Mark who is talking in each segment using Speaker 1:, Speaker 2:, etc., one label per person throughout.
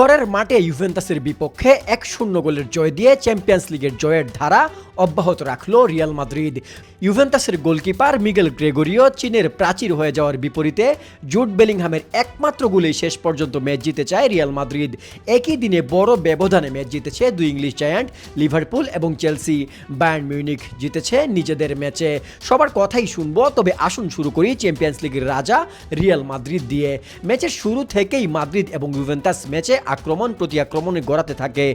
Speaker 1: ঘরের মাঠে ইউভেন্টাসের বিপক্ষে এক শূন্য গোলের জয় দিয়ে চ্যাম্পিয়ন্স লিগের জয়ের ধারা অব্যাহত রাখল রিয়াল মাদ্রিদ। ইউভেন্টাসের গোলকিপার মিগেল গ্রেগরিও চীনের প্রাচীর হয়ে যাওয়ার বিপরীতে জুট বেলিংহামের একমাত্র গোলেই শেষ পর্যন্ত ম্যাচ জিতে চায় রিয়াল মাদ্রিদ। একই দিনে বড় ব্যবধানে ম্যাচ জিতেছে দুই ইংলিশ জায়ান্ট লিভারপুল এবং চেলসি। বায়ার্ন মিউনিক জিতেছে নিজেদের ম্যাচে। সবার কথাই শুনব, তবে আসুন শুরু করি চ্যাম্পিয়ন্স লিগের রাজা রিয়াল মাদ্রিদ দিয়ে। ম্যাচের শুরু থেকেই মাদ্রিদ এবং ইউভেন্টাস ম্যাচে আক্রমণ, প্রতি আক্রমণে গড়াতে থাকে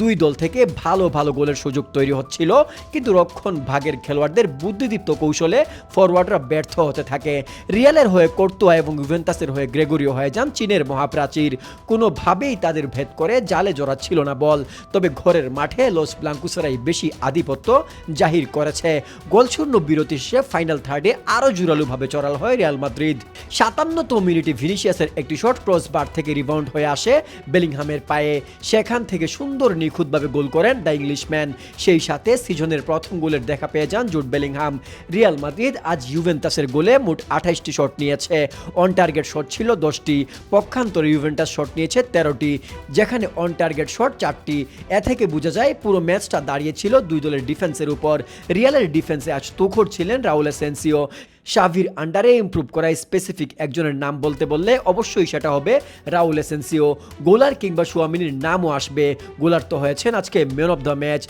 Speaker 1: দুই দল থেকে ভালো ভালো গোলের সুযোগ তৈরি হচ্ছিল। কিন্তু রক্ষণ ভাগের খেলোয়াড়দের বুদ্ধিদীপ্ত কৌশলে ফরওয়ার্ডরা ব্যর্থ হতে থাকে। রিয়ালের হয়ে কর্তোয়া এবং ইউভেন্টাসের হয়ে গ্রেগরিও হয়ে যান চীনের মহাপ্রাচীর। কোনোভাবেই তাদের ভেদ করে জালে জড়া ছিল না বল। তবে ঘরের মাঠে লস ব্লাঙ্কুসেরাই বেশি আধিপত্য জাহির করেছে। গোলশূন্য বিরতি শেষে ফাইনাল থার্ডে আরও জোরালোভাবে চড়াল হয় রিয়াল মাদ্রিদ। সাতান্নতম মিনিটে ভিনিসিয়াসের একটি শট ক্রস বার থেকে রিবাউন্ড হয়ে আসে। বেলিংহামের পায়ে সেখান থেকে সুন্দর নিখুঁতভাবে গোল করেন দ্য ইংলিশম্যান। সেই সাথে সিজনের প্রথম গোলের দেখা পেয়ে যান জুট বেলিংহাম। রিয়াল মাদ্রিদ আজ ইউভেন্টাসের গোলে মোট আঠাইশটি শট নিয়েছে। অন টার্গেট শট ছিল দশটি, পক্ষান্তরে ইউভেন্টাস শট নিয়েছে তেরোটি, যেখানে অন টার্গেট শট চারটি। এ থেকে বোঝা যায় পুরো ম্যাচটা দাঁড়িয়েছিল দুই দলের ডিফেন্সের উপর। রিয়ালের ডিফেন্সে আজ তুখর ছিলেন রাউল এসেন্সিও শাভির আন্ডারে ইম্প্রুভ করা স্পেসিফিক একজনের নাম বলতে বললে অবশ্যই সেটা হবে রাউল এসেন্সিও। গোলার কিংবা সুয়ামিনীর নামও আসবে। গোলার তো হয়েছেন আজকে ম্যান অফ দ্য ম্যাচ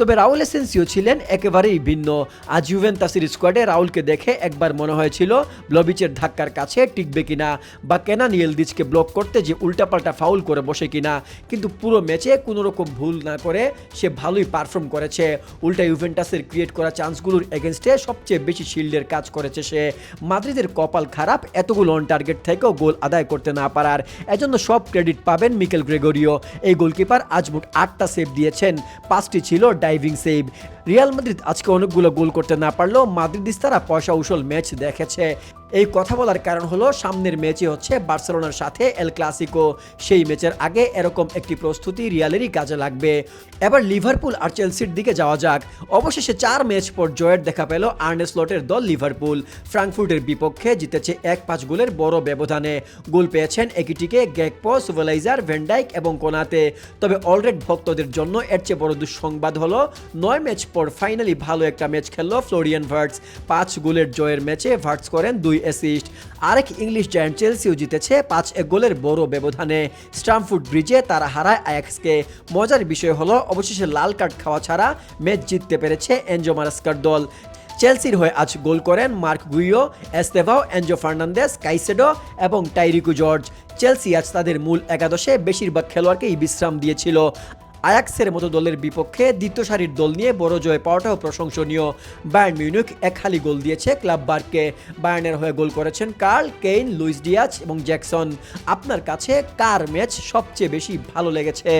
Speaker 1: তবে রাউল এসেন্সিও ছিলেন একেবারেই ভিন্ন। আজ ইউভেন্টাসের স্কোয়াডে রাউলকে দেখে একবার মনে হয়েছিল ব্লবিচের ধাক্কার কাছে টিকবে কিনা বা কেনা নিয়েলদিচকে ব্লক করতে যে উল্টাপাল্টা ফাউল করে বসে কিনা। কিন্তু পুরো ম্যাচে কোনো রকম ভুল না করে সে ভালোই পারফর্ম করেছে। উল্টা ইউভেন্টাসের ক্রিয়েট করা চান্সগুলোর এগেনস্টে সবচেয়ে বেশি শিল্ডের কাজ করেছে সে। মাদ্রিদের কপাল খারাপ, এতগুলো অন টার্গেট থেকেও গোল আদায় করতে না পারার। এজন্য সব ক্রেডিট পাবেন মিকেল গ্রেগরিও। এই গোলকিপার আজ মোট আটটা সেভ দিয়েছেন। পাঁচটি ছিল ডাইভিং সেভ রিয়াল মাদ্রিদ আজকে অনেকগুলো গোল করতে না পারলেও মাদ্রিদিস্তারা পয়সা উসল ম্যাচ দেখেছে। এই কথা বলার কারণ হলো সামনের ম্যাচে হচ্ছে বার্সেলোনার সাথে এল ক্লাসিকো সেই ম্যাচের আগে এরকম একটি প্রস্তুতি রিয়ালেরই কাজে লাগবে। এবার লিভারপুল আর চেলসির দিকে যাওয়া যাক। অবশেষে চার ম্যাচ পর জয়ের দেখা পেল আর্নেসলটের দল লিভারপুল। ফ্রাঙ্কফুর্টের বিপক্ষে জিতেছে এক পাঁচ গোলের বড় ব্যবধানে। গোল পেয়েছেন একিটিকে গ্যাকপো, সুভেলাইজার ভেন্ডাইক এবং কোনাতে। তবে অলরেড ভক্তদের জন্য এর চেয়ে বড় দুঃসংবাদ হলো নয় ম্যাচ পর ফাইনালি ভালো একটা ম্যাচ খেললো ফ্লোরিয়ান ভার্টস। পাঁচ গোলের জয়ের ম্যাচে ভার্টস করেন দুই অ্যাসিস্ট। আরেক ইংলিশ জায়ান্ট চেলসিও জিতেছে পাঁচ এক গোলের বড় ব্যবধানে। স্টামফুড ব্রিজে তারা হারায় আয়াক্সকে। মজার বিষয় হলো, অবশেষে লাল কার্ড খাওয়া ছাড়া ম্যাচ জিততে পেরেছে এনজো মারাস্কার দল। চেলসির হয়ে আজ গোল করেন Marc Guiu Estevao, Enzo Fernandez, Caicedo এবং টাইরিকু জর্জ। চেলসি আজ তাদের মূল একাদশে বেশিরভাগ খেলোয়াড়কেই বিশ্রাম দিয়েছিল। আয়াক্সের মতো দলের বিপক্ষে দ্বিতীয় সারির দল নিয়ে বড় জয় পাওয়াটাও প্রশংসনীয়। বায়ার্ন মিউনিক এক খালি গোল দিয়েছে। ক্লাব বার্কে বায়ার্নের হয়ে গোল করেছেন কার্ল কেইন, লুইস ডিয়াজ এবং জ্যাকসন। আপনার কাছে কার ম্যাচ সবচেয়ে বেশি ভালো লেগেছে?